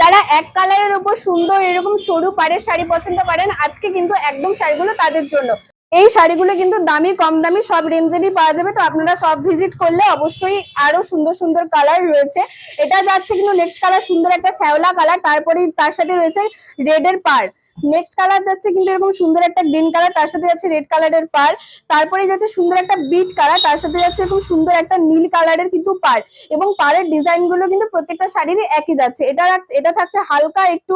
যারা এক কালারের উপর সুন্দর এরকম সরু পাড়ের শাড়ি পছন্দ করেন, আজকে কিন্তু একদম শাড়িগুলো তাদের জন্য। এই শাড়িগুলো কিন্তু দামি, কম দামি, সব রেঞ্জেরই পাওয়া যাবে। তো আপনারা সব ভিজিট করলে অবশ্যই আরও সুন্দর সুন্দর কালার রয়েছে। এটা যাচ্ছে কিন্তু নেক্সট কালার সুন্দর একটা শ্যাওলা কালার তারপরে তার সাথে রয়েছে রেড এর পার নেক্সট কালার যাচ্ছে কিন্তু এরকম সুন্দর একটা গ্রিন কালার তার সাথে যাচ্ছে রেড কালারের পার তারপরে যাচ্ছে সুন্দর একটা বিট কালার তার সাথে যাচ্ছে এরকম সুন্দর একটা নীল কালারের কিন্তু পার এবং পাড়ের ডিজাইনগুলো কিন্তু প্রত্যেকটা শাড়িরই একই যাচ্ছে। এটা এটা থাকছে হালকা একটু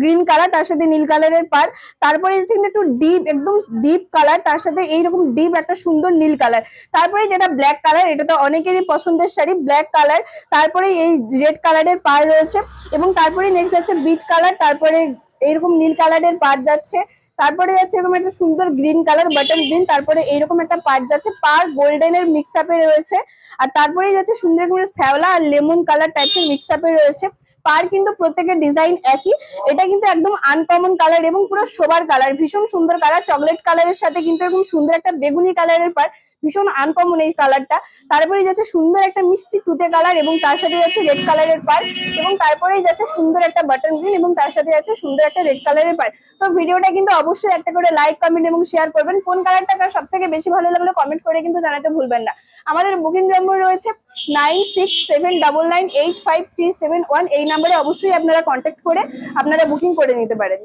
গ্রিন কালার তার সাথে নীল কালারের পার তারপরে যাচ্ছে কিন্তু একটু ডিপ একদম ডিপ কালার তার সাথে এইরকম ডিপ একটা সুন্দর নীল কালার তারপরে যেটা ব্ল্যাক কালার এটা তো অনেকেরই পছন্দের শাড়ি ব্ল্যাক কালার তারপরে এই রেড কালারের পার রয়েছে। এবং তারপরে নেক্সট যাচ্ছে বিট কালার তারপরে এইরকম নীল কালারের পাট যাচ্ছে। তারপরে যাচ্ছে এরকম একটা সুন্দর গ্রিন কালার বাটন গ্রিন তারপরে এইরকম একটা পার যাচ্ছে পার গোল্ডেন এর মিক্স আপে রয়েছে। আর তারপরে যাচ্ছে সুন্দর করে শ্যাওলা আর লেমন কালার টাইপের মিক্স আপে রয়েছে। পার কিন্তু প্রত্যেকের ডিজাইন একই। এটা কিন্তু একদম আনকমন কালার এবং পুরো সোবার কালার ভীষণ সুন্দর কালার চকলেট কালারের সাথে কিন্তু এরকম সুন্দর একটা বেগুনি কালারের পার ভীষণ আনকমন এই কালারটা তারপরে যাচ্ছে সুন্দর একটা মিষ্টি তুতে কালার এবং তার সাথে যাচ্ছে রেড কালারের পার এবং তারপরেই যাচ্ছে সুন্দর একটা বাটন গ্রিন এবং তার সাথে যাচ্ছে সুন্দর একটা রেড কালারের পার তো ভিডিওটা কিন্তু অবশ্যই একটা করে লাইক কমেন্ট এবং শেয়ার করবেন। কোন কালারটা সব থেকে বেশি ভালো লাগল কমেন্ট করে কিন্তু জানাতে ভুলবেন না। আমাদের বুকিং নম্বর রয়েছে nine six seven nine eight five three seven one এই নাম্বারে অবশ্যই আপনারা কন্ট্যাক্ট করে আপনারা বুকিং করে নিতে পারেন